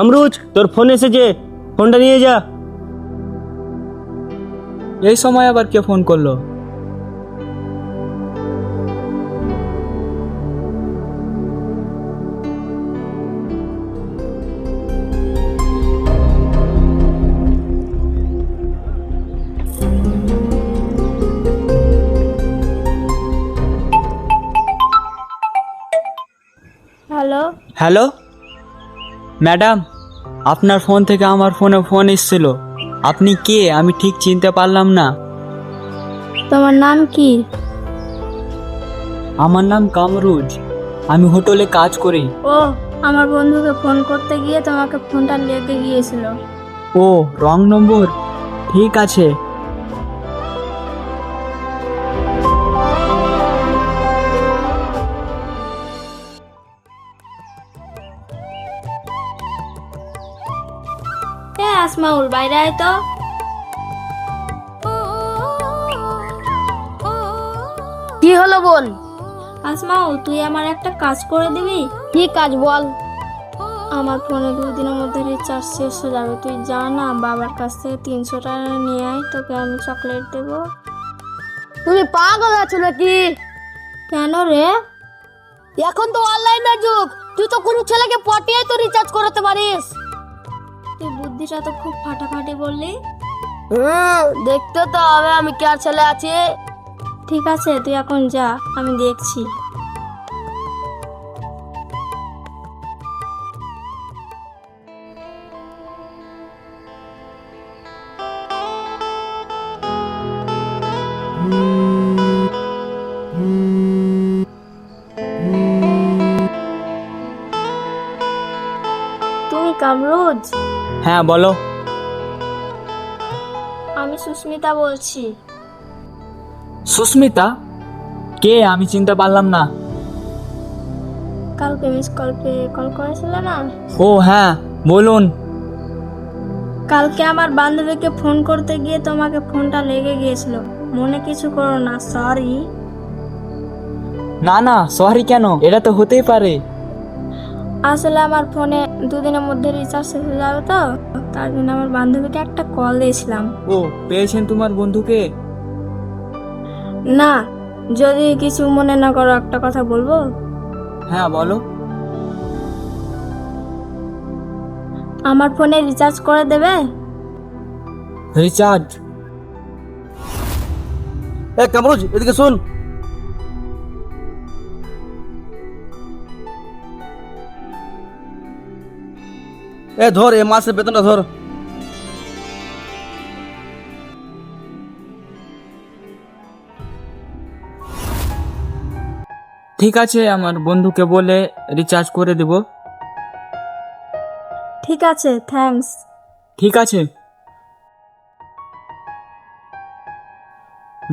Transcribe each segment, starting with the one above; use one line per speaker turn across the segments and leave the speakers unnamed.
কামরুজ তোর ফোন এসেছে ফোনটা নিয়ে যা
এই সময় আবার কে ফোন করল
হ্যালো
হ্যালো ম্যাডাম আপনার ফোন থেকে আমার ফোনে ফোন এসেছিল। আপনি কে? আমি ঠিক চিনতে পারলাম না।
তোমার নাম কি?
আমার নাম কামরুজ। আমি হোটেলে কাজ করি।
ও আমার বন্ধুকে ফোন করতে গিয়ে তোমাকে ফোনটা লেগে গিয়েছিল।
ও রং নম্বর? ঠিক আছে।
আসমাউল বাইরে আয় তো।
কি হলো বল
আসমাউল তুই আমার একটা কাজ করে দিবি?
কি কাজ বল?
আমার ফোনে দুই দিনের মধ্যে রিচার্জ শেষ হয়ে যাবে। তুই যা না বাবার কাছ থেকে তিনশো টাকা নিয়ে আয় তোকে আমি চকলেট দেবো।
তুমি পাগল আছো নাকি?
কেন রে?
এখন তো অনলাইনের যুগ। তুই তো কোনো ছেলেকে পটিয়ে তো রিচার্জ করাতে পারিস।
বুদ্ধিটা তো খুব ফাটাফাটি বললি।
হুম দেখতে তো হবে আমি কে ছেলে আছি।
ঠিক আছে তুই এখন যা আমি দেখছি। তুমি কামরুজ?
হ্যাঁ বলো।
আমি সুস্মিতা বলছি।
সুস্মিতা? কে? আমি চিনতে পারলাম না।
কালকে মিস কল পেয়ে কল করেছিল না?
ও হ্যাঁ বলুন।
কালকে আমার বান্ধবীকে ফোন করতে গিয়ে তোমাকে ফোনটা লেগে গিয়েছিল। মনে কিছু করো না সরি
না না সরি কেন? এটা তো হতেই পারে।
আসলে আমার ফোনে দুদিনের মধ্যে রিচার্জ শেষ হয়ে যাবে তো তার জন্য আমার বান্ধবীকে একটা কল দিয়েছিলাম।
ও পেয়েছেন তোমার বন্ধুকে?
না যদি কিছু মনে না করো একটা কথা বলব।
হ্যাঁ বলো।
আমার ফোনে রিচার্জ করে দেবে?
রিচার্জ
এ কামরুজ এদিকে শোন। এ ধর এ মাসের বেতনটা ধর।
ঠিক আছে আমার বন্ধুকে বলে রিচার্জ করে দেব।
ঠিক আছে থ্যাঙ্কস
ঠিক আছে।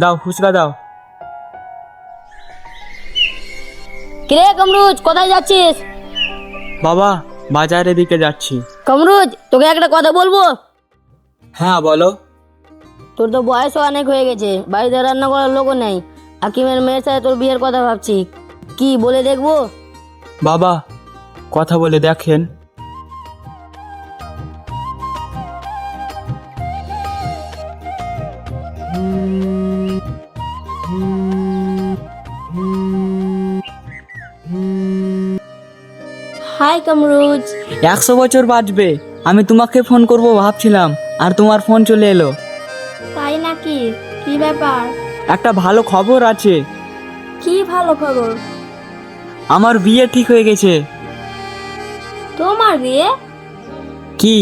দাও ফুচকা দাও।
কিরে কমরুজ কোথায় যাচ্ছিস?
বাবা বাজারের দিকে যাচ্ছি।
কমরুজ তোকে একটা কথা বলব?
হ্যাঁ বলো।
তোর তো বয়স অনেক হয়ে গেছে বাড়িতে রান্না করার লোকও নেই। আকিমের মেয়ের সাথে তোর বিয়ের কথা ভাবছি। কি বলে দেখব?
বাবা কথা বলে দেখেন।
হাই কামরুজ।
একশো বছর বাঁচবে। আমি তোমাকে ফোন করব ভাবছিলাম আর তোমার ফোন চলে এলো।
তাই নাকি? কি ব্যাপার?
একটা ভালো খবর আছে।
কি ভালো খবর?
আমার বিয়ে ঠিক হয়ে গেছে।
তোমার বিয়ে?
কি?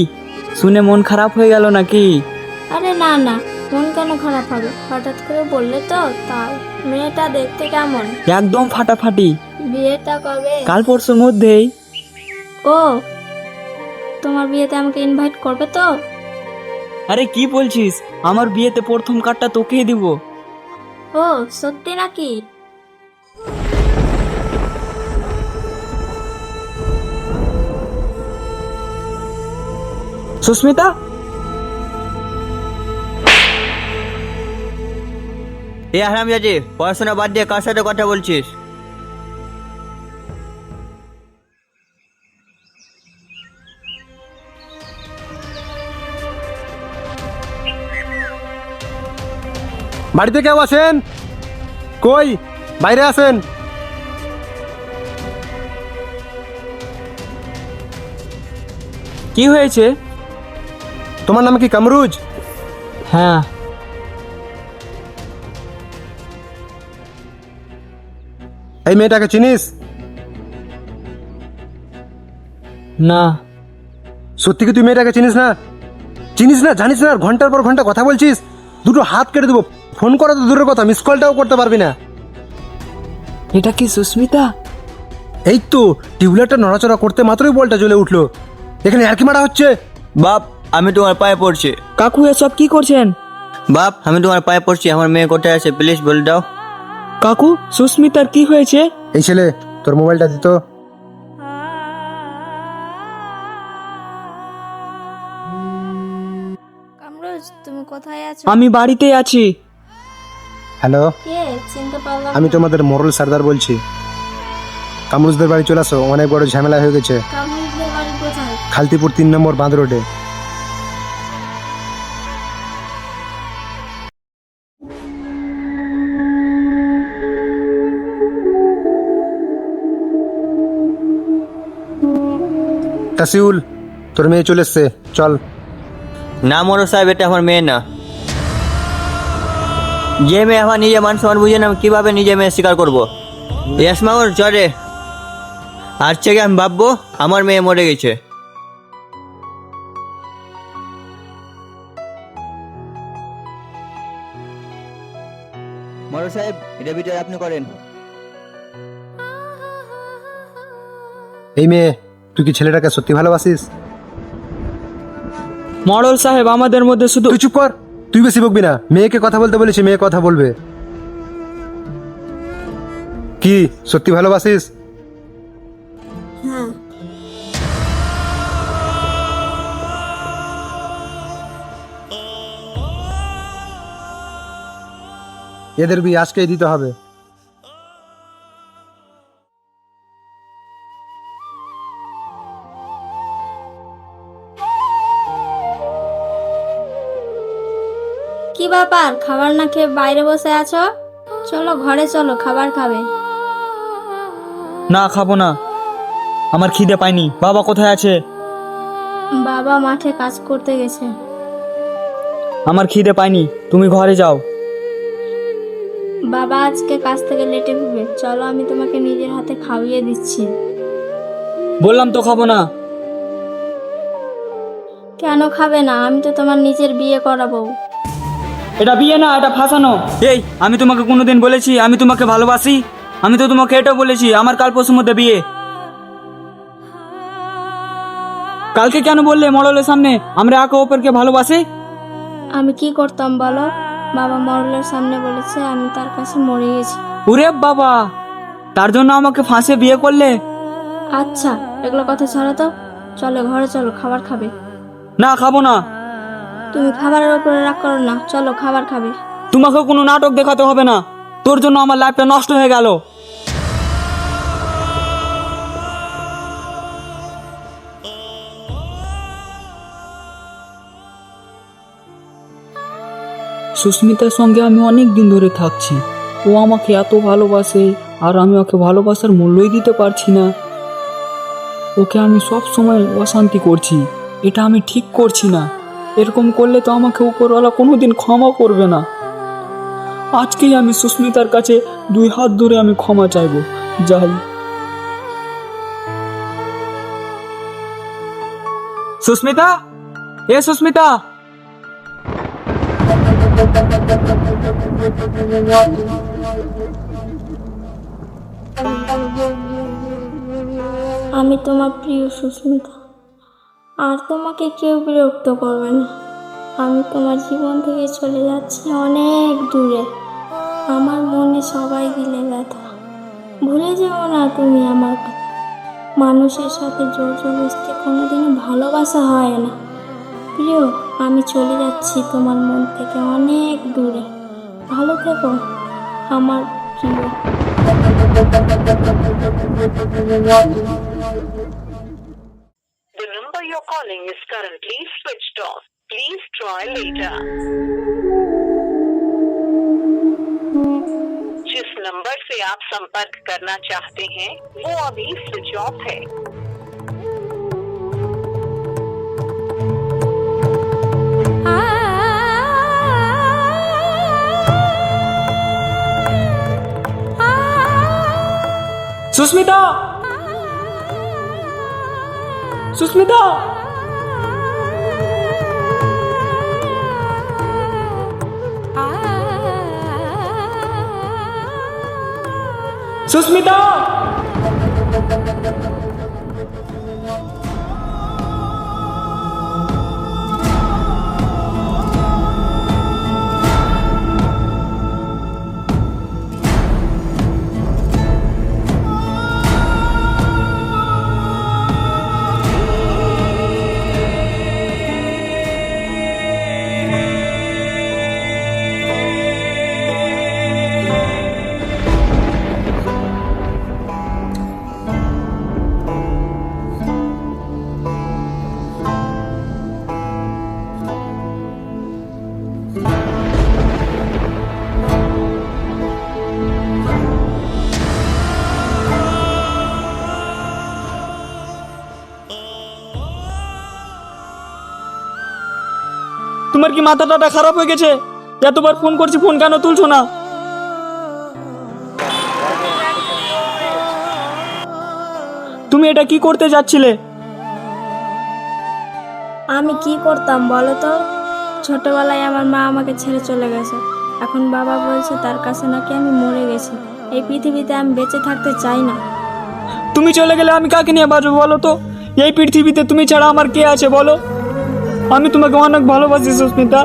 শুনে মন খারাপ হয়ে গেল নাকি?
আরে না না মন কেন খারাপ হবে? হঠাৎ করে বললে তো তাই মেয়েটা দেখতে কেমন?
একদম ফাটাফাটি।
বিয়েটা কবে?
কাল পরশুর মধ্যেই।
ও তোমার বিয়েতে আমাকে ইনভাইট করবে তো?
আরে কি বলছিস? আমার বিয়েতে প্রথম কার্ডটা তোকেই দিব।
ও সত্যি নাকি?
সুস্মিতা?
এ হারাম যাচ্ছে পড়াশোনা বাদ দিয়ে কার সাথে কথা বলছিস?
বাড়িতে কেউ আছেন? কই? বাইরে আছেন?
কি হয়েছে?
তোমার নাম কি কামরুজ?
হ্যাঁ।
এই মেয়েটাকে চিনিস?
না।
সত্যি কি তুই মেয়েটাকে চিনিস না? চিনিস না? জানিস না? আর ঘণ্টার পর ঘণ্টা কথা বলছিস? দুটো হাত কেটে দেবো। ফোন করা তো দূরের কথা মিস কলটাও করতে পারবি না।
এটা কি সুস্মিতা?
এই তো টিউবলাইটটা নড়াচড়া করতে মাত্রই বলটা জ্বলে উঠল। এখানে আর কি মারা হচ্ছে?
বাপ আমি তোমার পায়ে পড়ছি।
কাকু এসব কি করছেন?
বাপ আমি তোমার পায়ে পড়ছি আমার মেয়ে কোথায় আছে প্লিজ বলে দাও।
কাকু সুস্মিতার কি হয়েছে?
এই ছেলে তোর মোবাইলটা দিত
কামরুজ তুমি কোথায় আছো?
আমি বাড়িতে আছি।
হ্যালো?
কে? চিনতে পারলাম
আমি তোমাদের মোরল সর্দার বলছি। কামরুজদের বাড়ি চলে আসো অনেক বড় ঝামেলা হয়ে গেছে।
কামরুজদের বাড়ি কোথায়?
খালতিপুর তিন নম্বর বাঁধ রোডে। তাসিউল তোর মেয়ে চলে এসছে চল।
না মরো সাহেব এটা আমার মেয়ে না। যে মেয়ে আমার নিজে মান সম্মান বুঝে না কীভাবে নিজে মেয়ে স্বীকার করব? ইয়াসমাউর চলে আজ থেকে আমি ভাববো আমার মেয়ে মরে গেছে। মরো সাহেব এটা ভিডিও আপনি করেন।
এই মেয়ে তুই কি ছেলেটাকে সত্যি ভালোবাসিস?
মডল সাহেব আমাদের মধ্যে শুধু
চুপ কর। তুই বেশি বকবি না। মেয়েকে কথা বলতে বলেছি মেয়ে কথা বলবে। কি সত্যি ভালোবাসিস? এদের বিয়ে আজকেই দিতে হবে।
কি ব্যাপার? খাবার না খেয়ে বাইরে বসে আছো? চলো ঘরে চলো খাবার খাবে।
না খাব না। আমার খিদে পাইনি। বাবা কোথায় আছে?
বাবা মাঠে কাজ করতে গেছে।
আমার খিদে পাইনি। তুমি ঘরে যাও।
বাবা আজকে কাজ থেকে লেটে ফিরবে চলো আমি তোমাকে নিজের হাতে খাইয়ে দিচ্ছি।
বললাম তো খাব না।
কেন খাবে না? আমি তো তোমার নিজের বিয়ে করাবো।
এটা বিয়ে না এটা ফাঁসানো। এই আমি তোমাকে কোনোদিন বলেছি আমি তোমাকে ভালোবাসি। আমি তো তোমাকে এটাও বলেছি আমার কাল পরশুর মধ্যে বিয়ে। কালকে কেন বললে মডলের সামনে আমরা একে অপরকে ভালোবাসি?
আমি কি করতাম বলো? বাবা মরলের সামনে বলেছে আমি তার কাছে মরে গেছি।
ওরে বাবা তার জন্য আমাকে ফাঁসে বিয়ে করলে?
আচ্ছা এগুলো কথা ছাড়ো তো। চলো ঘরে চলো খাবার খাবে।
না খাব না।
তুমি খাবারের উপরে রাগ করো না। চলো, খাবার খাবে।
তোমাকে কোনো নাটক দেখাতে হবে না। তোর জন্য আমার লাইফটা নষ্ট হয়ে গেল। সুস্মিতার সঙ্গে আমি অনেক দিন ধরে থাকছি। ও আমাকে এত ভালোবাসে, আর আমি ওকে ভালোবাসার মূল্যই দিতে পারছি না। ওকে আমি সব সময় অশান্তি করছি। এটা আমি ঠিক করছি না। এরকম করলে তো আমাকে উপরওয়ালা কোনোদিন ক্ষমা করবে না। আজকেই আমি সুস্মিতার কাছে দুই হাত ধরে আমি ক্ষমা চাইব। যাই। সুস্মিতা? এ সুস্মিতা?
আমি তোমার প্রিয় সুস্মিতা। আর তোমাকে কেউ বিরক্ত করবে না। আমি তোমার জীবন থেকে চলে যাচ্ছি অনেক দূরে। আমার মনে সবাই দিলে ব্যথা। ভুলে যেও না তুমি আমার মানুষের সাথে জোর জবরদস্তি কোনোদিনও ভালোবাসা হয় না। প্রিয়, আমি চলে যাচ্ছি তোমার মন থেকে অনেক দূরে। ভালো থেকো, আমার প্রিয়।
calling is currently switched off. Please try later. जिस नंबर से आप संपर्क करना चाहते हैं वो अभी स्विच ऑफ़ है
सुस्मिता सुस्मिता সুস্মিতা তোমার কি মাথা টাটা খারাপ হয়ে গেছে? এতবার ফোন করছি ফোন কেন তুলছো না? তুমি এটা কি করতে যাচ্ছিলে?
আমি কি করতাম বলো তো? ছোটবেলায় আমার মা আমাকে ছেড়ে চলে গেছে। এখন বাবা বলছে তার কাছে নাকি আমি মরে গেছি। এই পৃথিবীতে আমি বেঁচে থাকতে চাই না।
তুমি চলে গেলে আমি কাকে নিয়ে বাঁচবো বলো তো? এই পৃথিবীতে তুমি ছাড়া আমার কে আছে বলো? আমি তোমাকে অনেক ভালোবাসি সুস্মিতা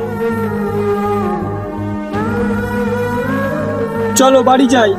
চলো বাড়ি যাই